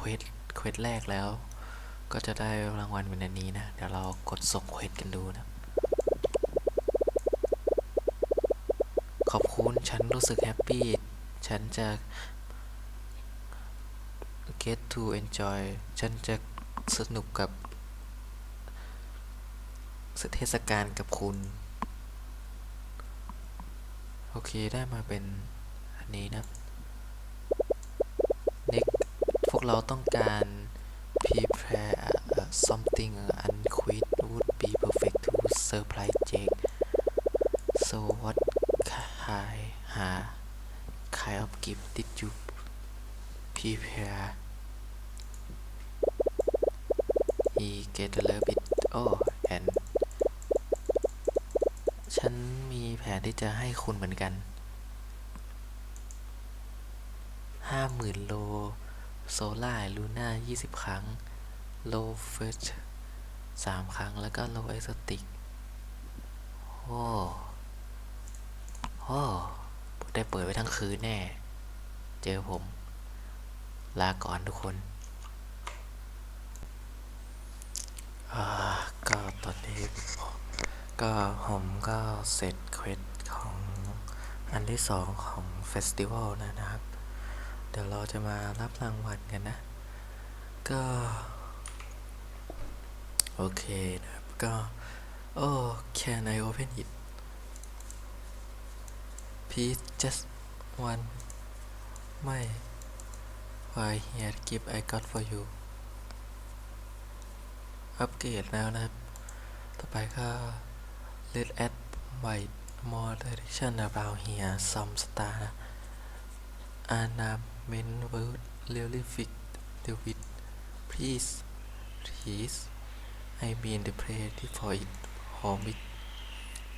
ควสเควสแรกแล้ว ก็จะได้รางวัลเป็นอันนี้นะ เดี๋ยวเรากดส่งเควสกันดูนะ ขอบคุณ ฉันรู้สึกแฮปปี้ ฉันจะ get to enjoy ฉันจะสนุกกับเทศกาลกับคุณ โอเค ได้มาเป็นอันนี้นะ next พ วกเราต้องการ prepare something unquit would be perfect to surprise Jake so what kind uh, kind of gift did you prepare he get a little bit oh and ฉันมีแผนที่จะให้คุณเหมือนกันห้าหมื่นโล โซล่าลูน่ายี่สิบครั้ง โลเฟิร์สามครั้ง แล้วก็โลเอ็กซ์ติกโอ้โอ้ได้เปิดไว้ทั้งคืนแน่ เจอผม ลาก่อนทุกคนก็ตอนนี้ก็ผมก็เสร็จเควสของอันที่สองของเฟสติวัลนะครับ เดี๋ยวเราจะมารับรางวัลกันนะ ก็ โอเคนะครับ ก็โอ้ can I open it please just one ไม่ why here gift I got for you อัปเกรดแล้วนะครับ ต่อไปก็ let add white more direction around here some star อานาม ornament would really fit the with please please I mean the pretty for it home with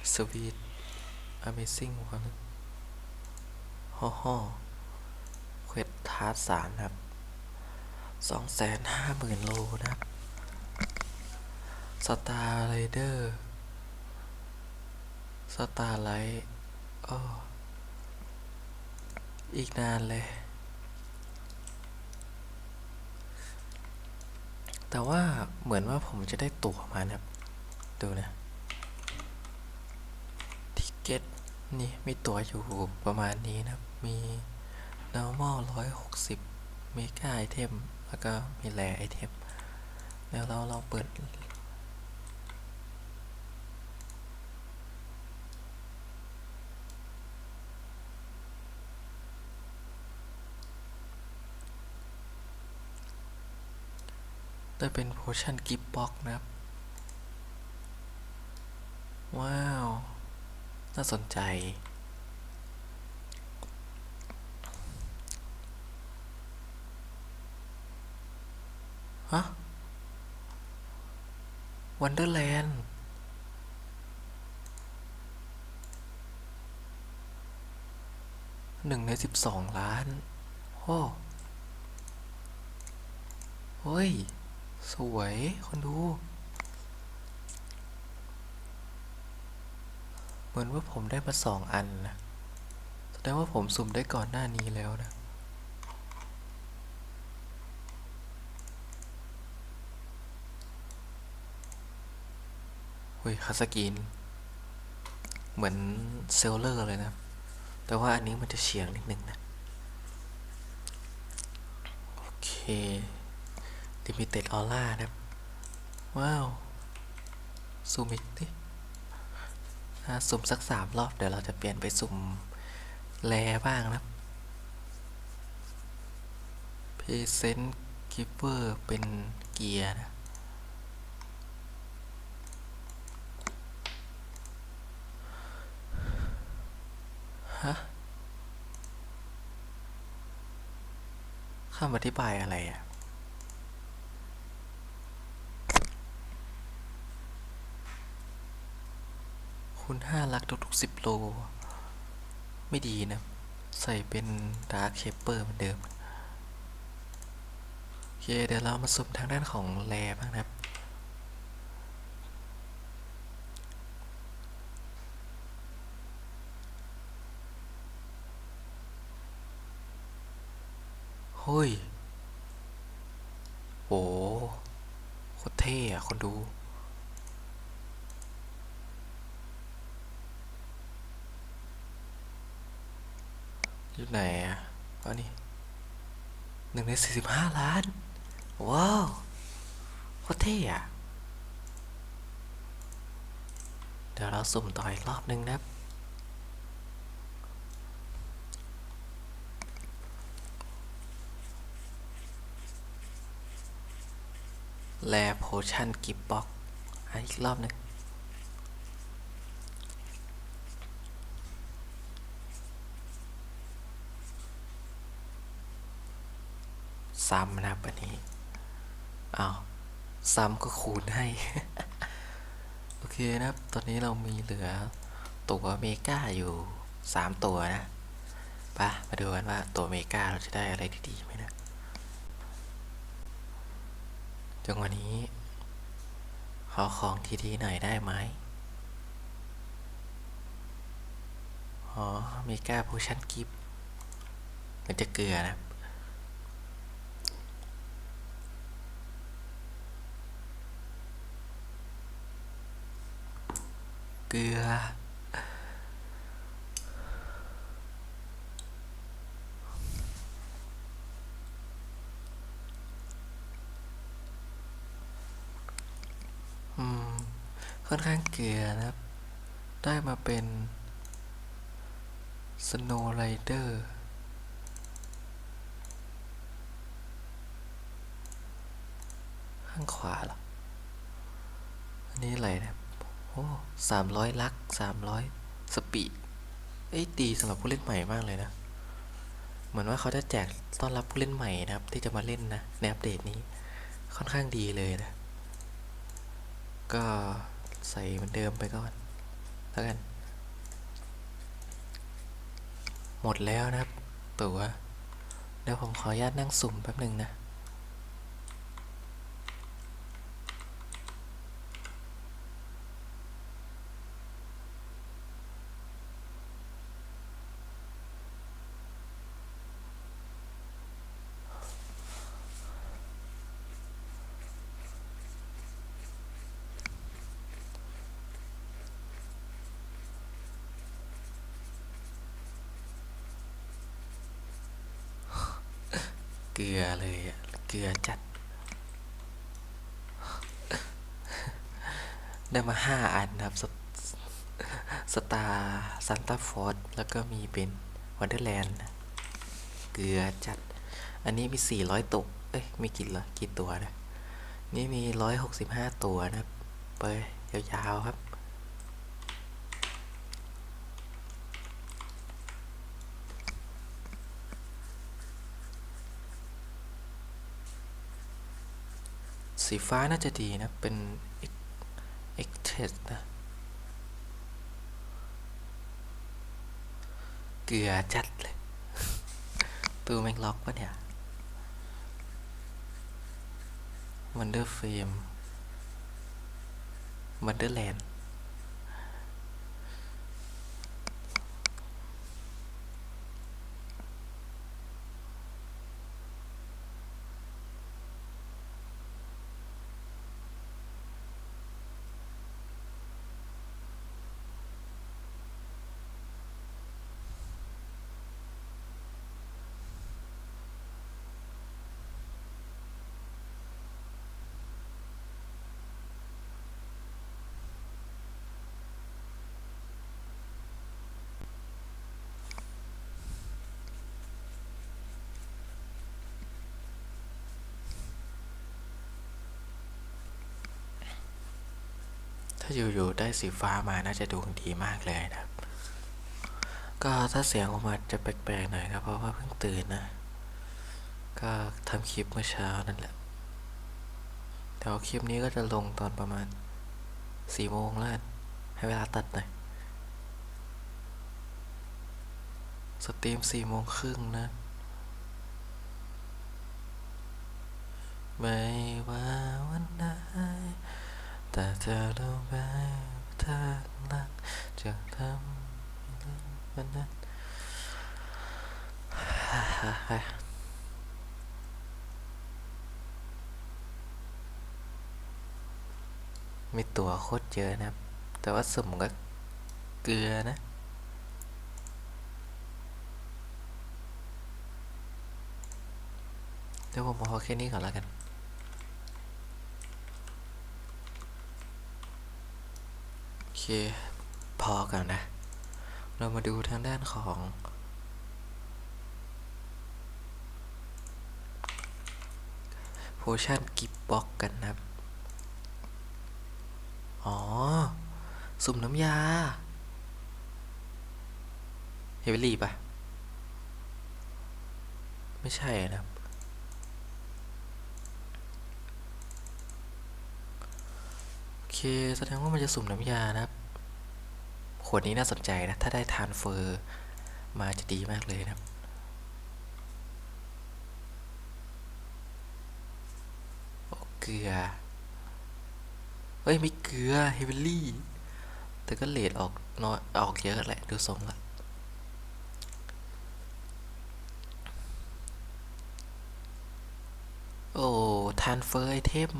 sweet amazing one ฮ่อฮ่อเควสทาร์สามครับสองแสนห้าหมื่นโลนะครับสตาร์ไรเดอร์สตาร์ไลท์อ้ออีกนานเลย แต่ว่าเหมือนว่าผมจะได้ตั๋วมานะครับ ดูนะทิเก็ตนี่มีตั๋วอยู่ประมาณนี้นะครับมี normal 160 mega item แล้วก็มีแร item แล้วเราลองเปิด ได้เป็น potion gift box นะครับ ว้าว น่าสนใจ ฮะวันเดอร์แลนด์หนึ่งในสิบสองล้าน โอ้เฮ้ย สวยคนดู เหมือนว่าผมได้มาสองอันนะแสดงว่าผมสุ่มได้ก่อนหน้านี้แล้วนะเฮ้ยคาสกิน เหมือนเซลเลอร์เลยนะ แต่ว่าอันนี้มันจะเฉียงนิดนึงนะ โอเค Limited Aura นะครับ ว้าว ซูมอีกดิถ้าสุ่มสักสามรอบ เดี๋ยวเราจะเปลี่ยนไปสุ่มแลบ้างนะครับ Present Giver เป็นเกียร์นะฮะคำอธิบายอะไรอะ คุณห้าลักทุกๆสิบโล ไม่ดีนะ ใส่เป็นดาร์คเชปเปอร์เหมือนเดิม โอเค เดี๋ยวเรามาสุ่มทางด้านของแลบ้างนะครับเฮ้ยโอ้โคตรเท่อะคนดู อยู่ไหนอะอันนี้หนึ่งในสี่สิบห้าล้าน ว้าวโคตรเท่อะเดี๋ยวเราสุ่มต่ออีกรอบนึงนะครับ แลโพชั่นกิฟบ็อกอันอีกรอบหนึง ซ้ำนะครับอันนี้อ้าวซ้ำก็คูณให้ โอเคนะครับ ตอนนี้เรามีเหลือตัวเมกาอยู่สามตัวนะไปะมาดูกันว่าตัวเมกาเราจะได้อะไรดีๆไหมนะจังหวะนี้ ขอของทีๆหน่อยได้ไหมอ๋อเมกาโพชั่นกิฟต์มันจะเกลือนะครับ เกลือ อืม ค่อนข้างเกลือนะครับ ได้มาเป็น Snow Rider ข้างขวาเหรอ อันนี้อะไรนะ โอ้สามร้อยลักสามร้อยสปีดเอ้ยดีสำหรับผู้เล่นใหม่มากเลยนะ เหมือนว่าเขาจะแจกต้อนรับผู้เล่นใหม่นะครับ ที่จะมาเล่นนะในอัปเดตนี้ค่อนข้างดีเลยนะ ก็ใส่เหมือนเดิมไปก่อนแล้วกัน หมดแล้วนะครับ ตัวเดี๋ยวผมขออนุญาตนั่งสุ่มแป๊บหนึ่งนะ เกลือเลยอะเกลือจัด ได้มาห้าอันนะครับสสตาร์ซันตาฟอร์ดแล้วก็มีเป็นวันเดอร์แลนด์เกลือจัด อันนี้มีสี่ร้อยตัวเอ้ย มีกี่ละกี่ตัวนะ นี่มีร้อยหกสิบห้าตัวนะครับ ไปยาวๆครับ สีฟ้าน่าจะดีนะ เป็น e x t e s นะ เกลือจัดเลย ตัวแมงล็อกปะเนี่ย Wonder Frame Wonderland อยู่ๆได้สีฟ้ามาน่าจะดูดีมากเลยนะครับ ก็ถ้าเสียงออกมาจะแปลกๆหน่อยครับเพราะว่าเพิ่งตื่นนะ ก็ทำคลิปเมื่อเช้านั่นแหละแต่คลิปนี้ก็จะลงตอนประมาณสี่โมงแล้วกันให้เวลาตัดหน่อยสตรีมสี่โมงครึ่งนะ ไม่ว่า แต่เธอรู้ไหมเธอรักจะทำเรื่วันนั้นมีตัวโคตรเยอะนะครับ แต่ว่าสุ่มก็เกลือนะเดี๋ยวผมพอแค่นี้ก่อนแล้วกัน เค พอก่อนนะ เรามาดูทางด้านของโพชั่นกิฟบ็อกกันนะอ๋อ สุ่มน้ำยา เฮเวลี่ปะไม่ใช่นะครับ โอเค แสดงว่ามันจะสุ่มน้ำยานะครับ ขวดนี้น่าสนใจนะ ถ้าได้ทานเฟอร์มาจะดีมากเลยนะครับโอเกลือ เฮ้ย ไม่เกลือ เฮเวลี่ แต่ก็เลดออกน้อยออกเยอะแหละ ดูทรงละโอ้ ทานเฟอร์ไอเทม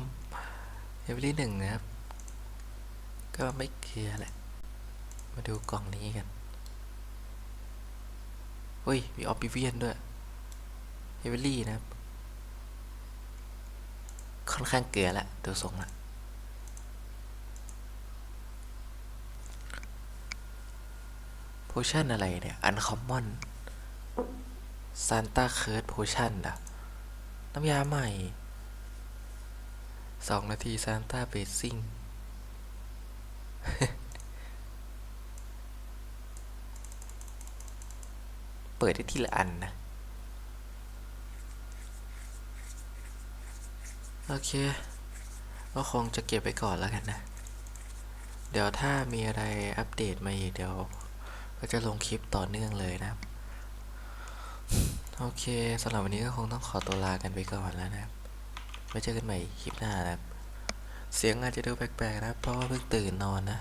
เฮเวลี่หนึ่งนะครับ ก็ไม่เกลือแหละ มาดูกล่องนี้กันเฮ้ย มีออ b บิเวียนด้วยเฮเวลี่นะครับ ค่อนข้างเกลือแหละดูทรงละโพชั่นอะไรเนี่ย อันคอมมอนซานต้าเคิร์ดโพชั่นอะน้ำยาใหม่สองนาทีซานต้าเบสซิ่ง เปิดได้ทีละอันนะ โอเค ก็คงจะเก็บไว้ก่อนแล้วกันนะ เดี๋ยวถ้ามีอะไรอัปเดตมาอีกเดี๋ยว ก็จะลงคลิปต่อเนื่องเลยนะ โอเคสำหรับวันนี้ก็คงต้องขอตัวลากันไปก่อนแล้วนะไว้เจอกันใหม่คลิปหน้านะครับ เสียงอาจจะดูแปลกๆนะ เพราะว่าเพิ่งตื่นนอนนะ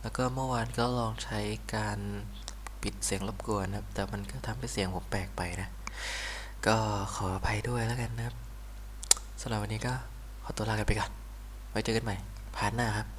แล้วก็เมื่อวานก็ลองใช้การปิดเสียงรบกวนนะครับ แต่มันก็ทำให้เสียงผมแปลกไปนะ ก็ขออภัยด้วยแล้วกันนะครับสำหรับวันนี้ก็ขอตัวลากันไปก่อน ไว้เจอกันใหม่พาร์ทหน้าครับ